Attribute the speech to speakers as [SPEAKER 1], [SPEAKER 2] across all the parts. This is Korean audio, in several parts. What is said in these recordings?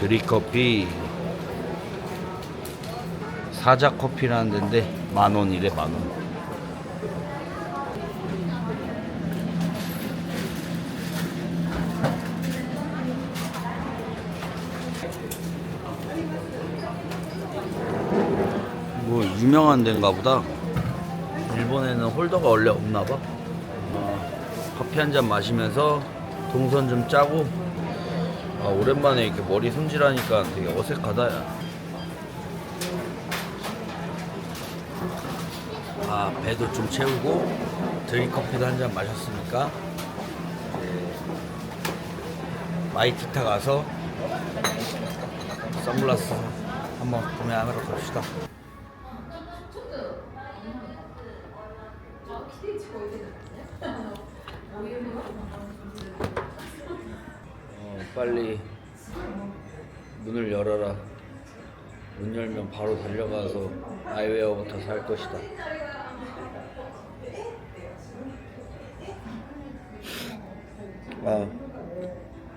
[SPEAKER 1] 드립커피 사자 커피라는 데인데 만 원이래 만 원. 뭐 유명한 데인가 보다. 일본에는 홀더가 원래 없나 봐. 어, 커피 한 잔 마시면서 동선 좀 짜고 아, 오랜만에 이렇게 머리 손질하니까 되게 어색하다. 야. 아, 배도 좀 채우고 드립커피도 한 잔 마셨으니까 마이티타 가서 선글라스 한번 구매하러 갑시다. 어, 빨리 문을 열어라. 문 열면 바로 달려가서 아이웨어부터 살 것이다. 아,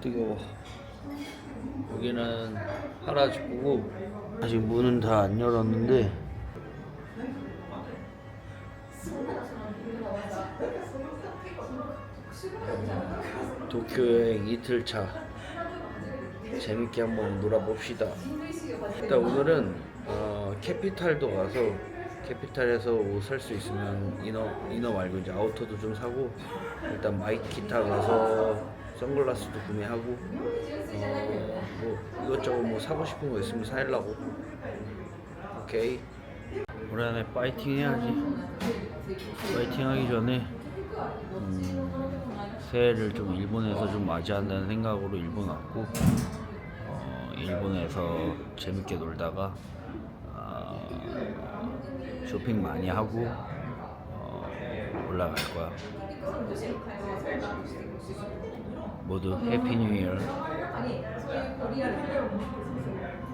[SPEAKER 1] 뜨거워. 여기는 하라주쿠고 아직 문은 다 안 열었는데 도쿄 여행 이틀 차 재밌게 한번 놀아봅시다. 일단 오늘은 어, 캐피탈도 가서 캐피탈에서 옷 살 수 있으면 이너 이너 말고 이제 아우터도 좀 사고 일단 마이키타 가서 선글라스도 구매하고 어, 뭐 이것저것 뭐 사고 싶은 거 있으면 사려고. 오케이. 올 한해 파이팅 해야지. 파이팅 하기 전에 음, 새해를 좀 일본에서 좀 맞이한다는 생각으로 일본 왔고 어, 일본에서 재밌게 놀다가 어, 쇼핑 많이 하고 어, 올라갈 거야. 모두 해피 뉴 이어.